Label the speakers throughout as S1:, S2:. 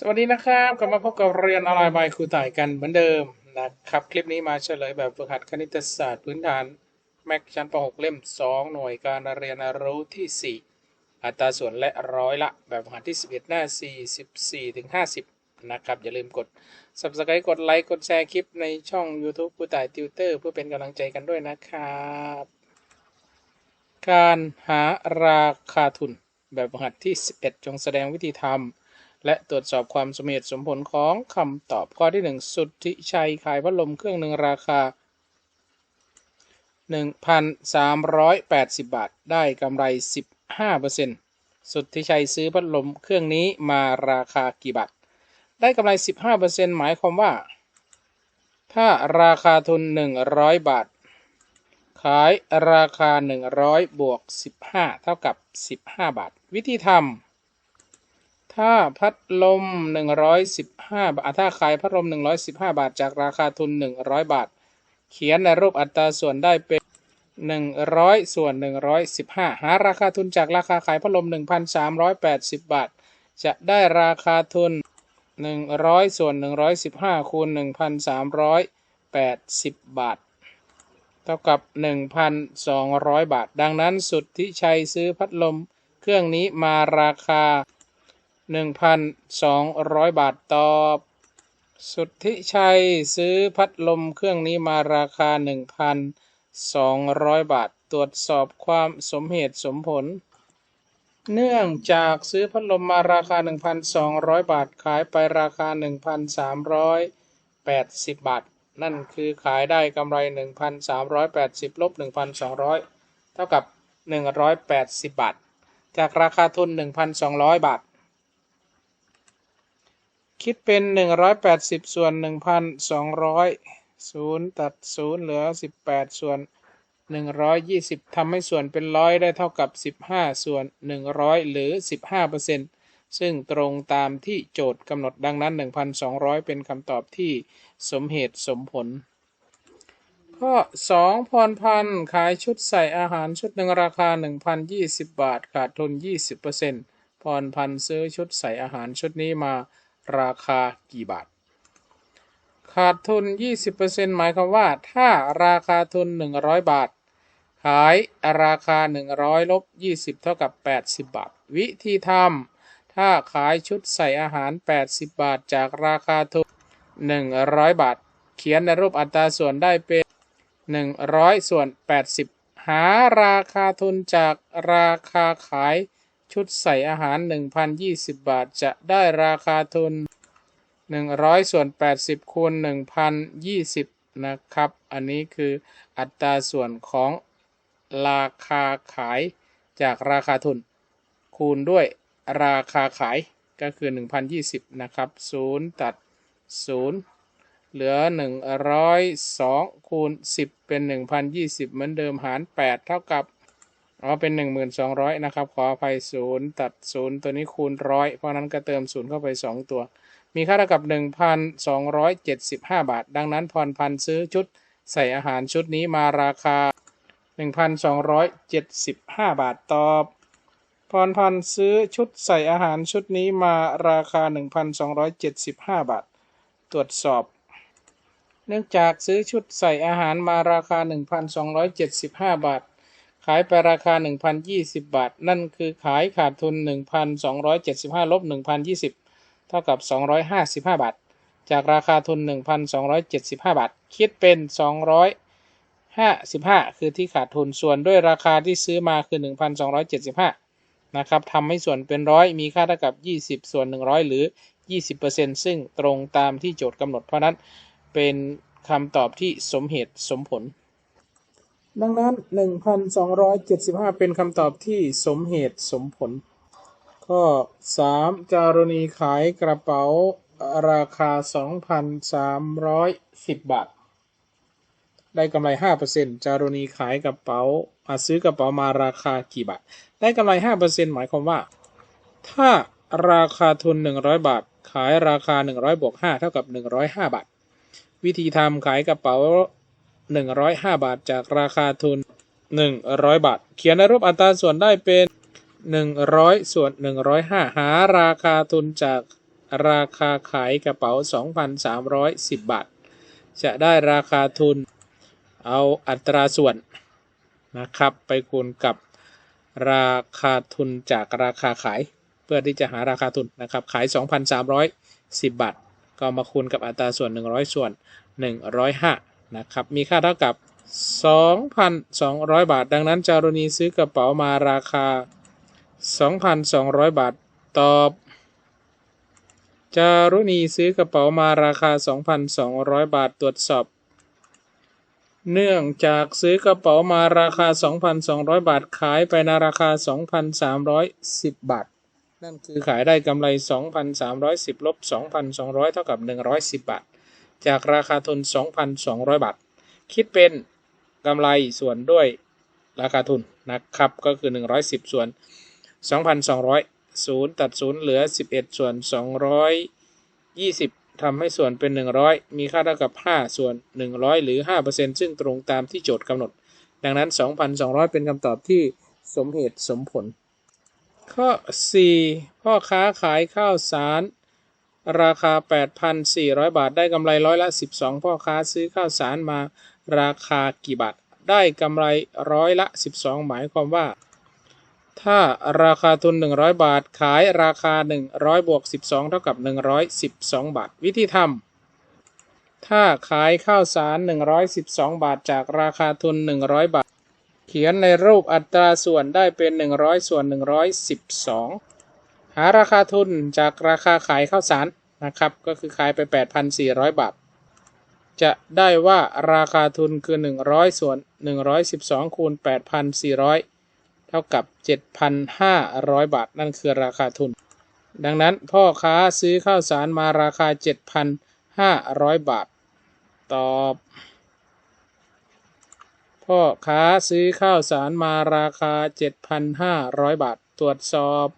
S1: สวัสดีนะครับกลับมาพบกับเรียนออนไลน์บายครูต่ายกันเหมือนเดิมนะครับ คลิปนี้มาเฉลยแบบฝึกหัดคณิตศาสตร์พื้นฐานแม็กชั้นป .6 เล่ม 2 หน่วยการเรียนรู้ที่ 4 อัตราส่วนและร้อยละ แบบฝึกหัดที่ 11 หน้า 44ถึง50 นะครับ อย่าลืมกด subscribe กดไลค์กดแชร์คลิปในช่อง YouTube ครูต่ายติวเตอร์เพื่อเป็นกำลังใจกันด้วยนะครับ การหาราคาทุนแบบฝึกหัดที่ 11 จงแสดงวิธีทำ และตรวจสอบความสมเหตุสมผลของคำตอบข้อที่ 1 สุทธิชัยขายพัดลมเครื่องหนึ่งราคา 1,380 บาท ได้กำไร 15%สุทธิชัยซื้อพัดลมเครื่องนี้มาราคากี่บาท ได้กำไร 15%หมายความว่า ถ้าราคาทุน 100 บาท ขายราคา 100 บวก 15 เท่ากับ 15 บาท วิธีทำ ถ้าพัดลม 115 บาท ถ้าขายพัดลม 115 บาท จากราคาทุน 100 บาท เขียนในรูปอัตราส่วนได้เป็น 100 ส่วน 115 หาราคาทุนจากราคาขายพัดลม 1,380 บาท จะได้ราคาทุน 100 ส่วน 115 คูณ 1,380 บาท เท่ากับ 1,200 บาท ดังนั้นสุดที่ชัยซื้อพัดลมเครื่องนี้มาราคา 1,200บาทตอบ สุที่ชัยซื้อพัดลมเครื่องนี้มาราคา1,200บาท ตรวจสอบความสมเหตุสมผล เนื่องจากซื้อพัดลมมาราคา 1,200 บาท ขายไปราคา 1,380 บาท นั่นคือขายได้กำไร 1,380 ลบ 1,200 เท่ากับ 180 บาท จากราคาทุน 1,200 บาท คิดเป็น180ส่วน1,200 0ตัด0เหลือ18ส่วน120ทำให้ส่วนเป็นร้อยได้เท่ากับ15ส่วน100หรือ15%ซึ่งตรงตามที่โจทย์กำหนดดังนั้น1,200เป็นคำตอบที่สมเหตุสมผล ข้อ2พรพันขายชุดใส่อาหารชุดหนึ่งราคา1,020บาท ขาดทุน20%พรพันซื้อชุดใส่อาหารชุดนี้มา ราคากี่บาท ขาดทุน 20%หมายความว่า ถ้าราคาทุน 100 บาท ขายราคา 100ลบ20 เท่ากับ 80 บาท วิธีทำถ้าขายชุดใส่อาหาร 80 บาท จากราคาทุน 100 บาท เขียนในรูปอัตราส่วนได้เป็น 100 ส่วน 80 หาราคาทุนจากราคาขาย ชุดใส่อาหาร 1,020 บาท จะได้ราคาทุน 100 ส่วน 80 คูณ 1,020 นะครับ อันนี้คืออัตราส่วนของราคาขายจากราคาทุน คูณด้วยราคาขายก็คือ 1,020 นะครับ 0 ตัด 0 เหลือ 102 คูณ 10 เป็น 1,020 เหมือนเดิมหาร 8 เท่ากับ อ๋อเป็นหนึ่งหมื่นสองร้อยนะครับ ขออภัยศูนย์ตัดศูนย์ตัวนี้คูณร้อยเพราะนั้นก็เติมศูนย์เข้าไปสองตัว มีค่าเท่ากับหนึ่งพันสองร้อยเจ็ดสิบห้าบาท ดังนั้นพรพันซื้อชุดใส่อาหารชุดนี้มาราคาหนึ่งพันสองร้อยเจ็ดสิบห้าบาทตอบพรพันซื้อชุดใส่อาหารชุดนี้มาราคาหนึ่งพันสองร้อยเจ็ดสิบห้าบาท ตรวจสอบ เนื่องจากซื้อชุดใส่อาหารมาราคาหนึ่งพันสองร้อยเจ็ดสิบห้าบาท ขายไปราคา 1,020 บาท นั่นคือขายขาดทุน 1,275 ลบ 1,020 เท่ากับ 255 บาท จากราคาทุน 1,275 บาท คิดเป็น 255 คือที่ขาดทุน ส่วนด้วยราคาที่ซื้อมาคือ 1,275 นะครับ ทำให้ส่วนเป็นร้อยมีค่าเท่ากับ 20 ส่วน 100 หรือ 20%ซึ่งตรงตามที่โจทย์กำหนด เพราะนั้นเป็นคำตอบที่สมเหตุสมผล ดังนั้น 1,275 เป็นคำตอบที่สมเหตุสมผล ข้อ 3 จารณีขายกระเป๋าราคา 2,310 บาท ได้กำไร 5%จารณีขายกระเป๋าอาซื้อกระเป๋ามาราคากี่บาท ได้กำไร 5%หมายความว่า ถ้าราคาทุน 100 บาท ขายราคา 100บวก5เท่ากับ 105 บาท วิธีทำขายกระเป๋า 105 บาทจากราคาทุน 100 บาท เขียนในรูปอัตราส่วนได้เป็น 100 ส่วน 105 หาราคาทุนจากราคาขายกระเป๋า 2,310 บาท จะได้ราคาทุนเอาอัตราส่วนนะครับ ไปคูณกับราคาทุนจากราคาขาย เพื่อที่จะหาราคาทุนนะครับ ขาย 2,310 บาท ก็มาคูณกับอัตราส่วน 100 ส่วน 105 นะครับมีค่าเท่ากับ 2,200 บาท ดังนั้นจารุณีซื้อกระเป๋ามาราคา 2,200 บาท ตอบ จารุณีซื้อกระเป๋ามาราคา 2,200 บาทตรวจสอบ เนื่องจากซื้อกระเป๋ามาราคา 2,200 บาทขายไปในราคา 2,310 บาท นั่นคือขายได้กำไร 2,310ลบ2,200 เท่ากับ 110 บาท จากราคาทุน 2,200 บาท คิดเป็นกำไรส่วนด้วยราคาทุนนะครับ ก็คือ 110 ส่วน 2,200 0 ตัด 0 เหลือ 11 ส่วน 220ทำให้ส่วนเป็น 100 มีค่าเท่ากับ 5 ส่วน 100 หรือ 5%ซึ่งตรงตามที่โจทย์กำหนด ดังนั้น 2,200 เป็นคำตอบที่สมเหตุสมผล ข้อ 4 พ่อค้าขายข้าวสาร ราคา 8,400 บาท ได้กำไรร้อยละ 12 พ่อค้าซื้อข้าวสารมาราคากี่บาท ได้กำไรร้อยละ 12 หมายความว่า ถ้าราคาทุน 100 บาท ขายราคา 100บวก12 เท่ากับ 112 บาท วิธีทำ ถ้าขายข้าวสาร 112 บาท จากราคาทุน 100 บาท เขียนในรูปอัตราส่วนได้เป็น 100 ส่วน 112 หาราคาทุนจากราคาขายข้าวสารนะครับ ก็คือขายไป 8,400 บาท จะได้ว่าราคาทุนคือ 100 ส่วน 112 คูณ 8,400 เท่ากับ 7,500 บาท นั่นคือราคาทุน ดังนั้นพ่อค้าซื้อข้าวสารมาราคา 7,500 บาท ตอบ พ่อค้าซื้อข้าวสารมาราคา 7,500 บาท ตรวจสอบ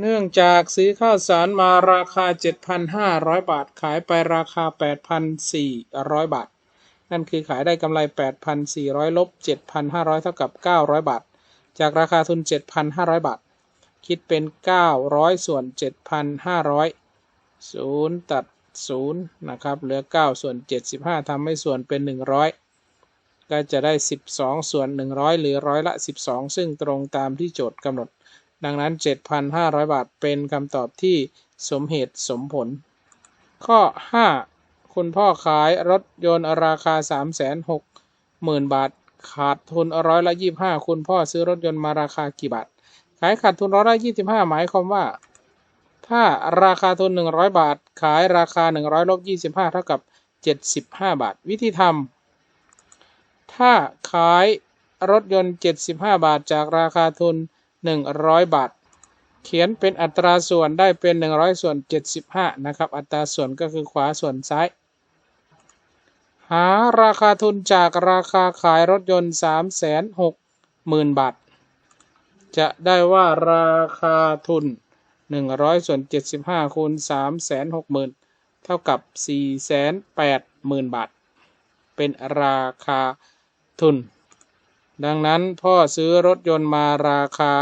S1: เนื่องจากซื้อข้าวสารมาราคา 7,500 บาท ขายไปราคา 8,400 บาท นั่นคือขายได้กำไร 8,400 ลบ 7,500 เท่ากับ 900 บาท จากราคาทุน 7,500 บาท คิดเป็น 900 ส่วน 7,500 0 ตัด 0 นะครับ เหลือ 9 ส่วน 75 ทำให้ส่วนเป็น 100 ก็จะได้ 12 ส่วน 100 หรือร้อยละ 12 ซึ่งตรงตามที่โจทย์กำหนด ดังนั้น 7,500 บาทเป็นคำตอบที่สมเหตุสมผล ข้อ 5 คุณพ่อขายรถยนต์ราคา 360,000 บาท ขาดทุนร้อยละ 25 คุณพ่อซื้อรถยนต์มาราคากี่บาท ขายขาดทุนร้อยละ 25 หมายความว่า ถ้าราคาทุน 100 บาท ขายราคา 100ลบ25 เท่ากับ 75 บาท วิธีทำถ้าขายรถยนต์ 75 บาทจากราคาทุน 100 บาท เขียนเป็นอัตราส่วนได้เป็น 100 ส่วน 75 นะครับ อัตราส่วนก็คือขวาส่วนซ้าย หาราคาทุนจากราคาขายรถยนต์ 360,000 บาท จะได้ว่าราคาทุน 100 ส่วน 75 คูณ 360,000 เท่ากับ 480,000 บาท เป็นราคาทุน ดังนั้นพ่อซื้อรถยนต์มาราคา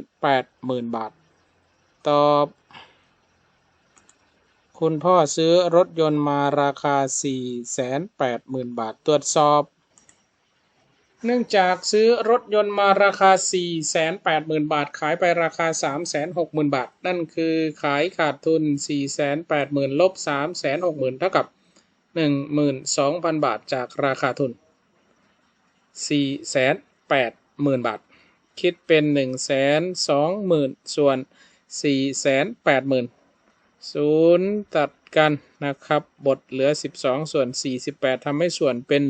S1: 480,000 บาท ตอบ คุณพ่อซื้อรถยนต์มาราคา 480,000 บาท ตรวจสอบ เนื่องจากซื้อรถยนต์มาราคา 480,000 บาท ขายไปราคา 360,000 บาท นั่นคือขายขาดทุน 480,000ลบ360,000เท่ากับ 12,000 บาทจากราคาทุน 480,000บาท คิดเป็น120,000ส่วน480,000 0ตัดกันนะครับ บทเหลือ 12 ส่วน 48ทำให้ส่วนเป็น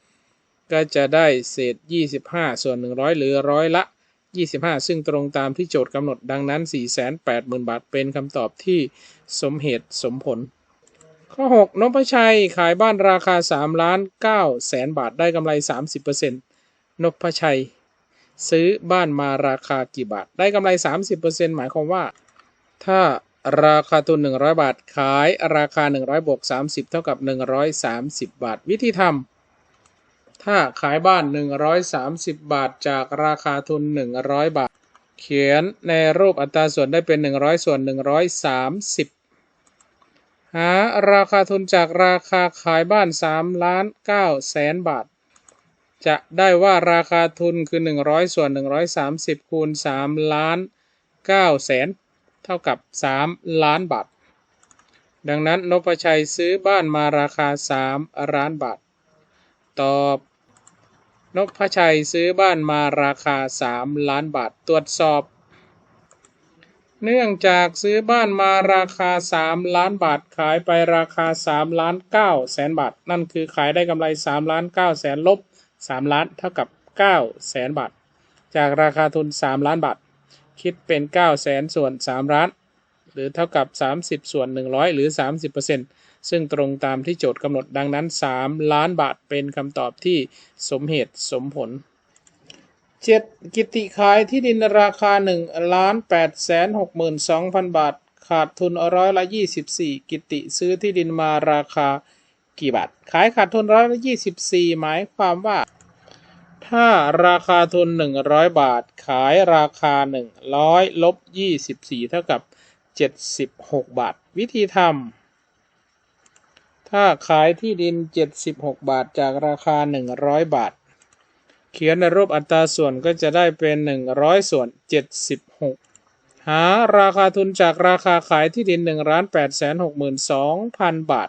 S1: 100 ก็จะได้เศษ 25 ส่วน 100 หรือร้อยละ 25 ซึ่งตรงตามที่โจทย์กำหนดดังนั้น 480,000 บาทเป็นคำตอบที่สมเหตุสมผล ข้อ 6นพชัยขายบ้านราคา3ล้าน9แสนบาทได้กำไร 30%นพชัย ซื้อบ้านมาราคากี่บาท ได้กำไร 30%หมายความว่า ถ้าราคาทุน 100 บาท ขายราคา 100บวก30 เท่ากับ 130 บาท วิธีทำถ้าขายบ้าน 130 บาท จากราคาทุน 100 บาท เขียนในรูปอัตราส่วนได้เป็น 100 ส่วน 130 หาราคาทุนจากราคาขายบ้าน3ล้าน9แสนบาท จะได้ว่าราคาทุนคือ 100 ส่วน 130 คูณ 3 ล้าน9แสนเท่ากับ 3 ล้านบาท ดังนั้นนพชัยซื้อบ้านมาราคา 3 ล้านบาท ตอบนพชัยซื้อบ้านมาราคา 3 ล้านบาท ตรวจสอบ เนื่องจากซื้อบ้านมาราคา 3 ล้านบาทขายไปราคา 3 ล้าน9แสนบาท นั่นคือขายได้กำไร 3 ล้าน9แสนลบ 3 ล้านเท่ากับ9แสนบาท จากราคาทุน 3 ล้านบาท คิดเป็น9แสนส่วน 3 ล้าน หรือเท่ากับ 30 ส่วน 100 หรือ 30%ซึ่งตรงตามที่โจทย์กำหนดดังนั้น 3 ล้านบาทเป็นคำตอบที่สมเหตุสมผล 7. กิติขายที่ดินราคา1ล้าน8แสน62,000บาท ขาดทุนร้อยละ24กิติซื้อที่ดินมาราคากี่บาท ขายขาดทุนร้อยละ24หมายความว่า ถ้าราคาทุน100บาท ขายราคา100ลบ24เท่ากับ76บาท วิธีทำถ้าขายที่ดิน76บาทจากราคา100บาท เขียนในรูปอัตราส่วนก็จะได้เป็น 100 ส่วน 76 หาราคาทุนจากราคาขายที่ดิน1ล้าน8แสน62,000 บาท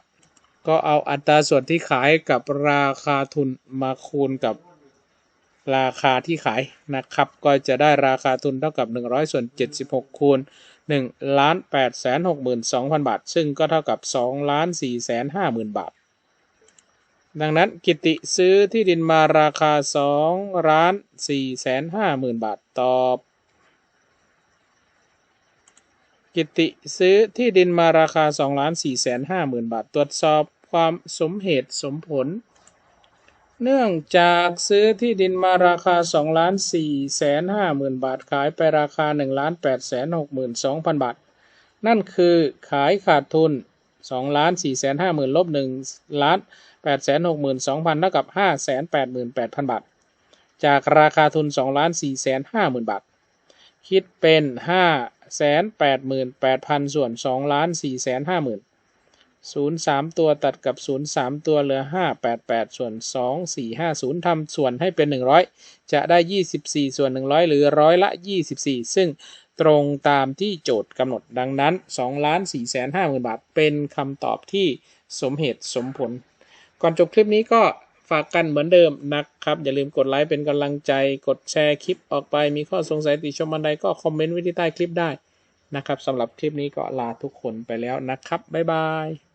S1: ก็เอาอัตราส่วนที่ขายกับราคาทุนมาคูณกับราคาที่ขายนะครับ ก็จะได้ราคาทุนเท่ากับ 100 ส่วน 76 คูณ1ล้าน8แสน62,000 บาท ซึ่งก็เท่ากับ2ล้าน4แสน50,000 บาท ดังนั้นกิติซื้อที่ดินมาราคา2ล้าน4แสน50,000บาทตอบ กิติซื้อที่ดินมาราคา2ล้าน4แสน50,000บาท ตรวจสอบความสมเหตุสมผล เนื่องจากซื้อที่ดินมาราคา2ล้าน4แสน50,000บาทขายไปราคา1ล้าน8แสน62,000บาท นั่นคือขายขาดทุน2ล้าน4แสน50,000ลบ1ล้าน 8 62,000เท่ากับ 588,000 บาท จากราคาทุน 2 4 5 0 0 0 บาท คิดเป็น 588,000 ส่วน 2 4 50,000 3 ตัวตัดกับ 0 3 ตัวเหลือ 588 ส่วน 2 4 5 0ทำส่วนให้เป็น 100 จะได้ 24 ส่วน 100 หรือร้อยละ 24 ซึ่งตรงตามที่โจทย์กำหนดดังนั้น 2 4 50,000 บาท เป็นคำตอบที่สมเหตุสมผล ก่อนจบคลิปนี้ก็ฝากกันเหมือนเดิมนะครับ อย่าลืมกดไลค์เป็นกำลังใจ กดแชร์คลิปออกไป มีข้อสงสัยติชมอันใดก็คอมเมนต์ไว้ที่ใต้คลิปได้นะครับสำหรับคลิปนี้ก็ลาทุกคนไปแล้วนะครับ บ๊ายบาย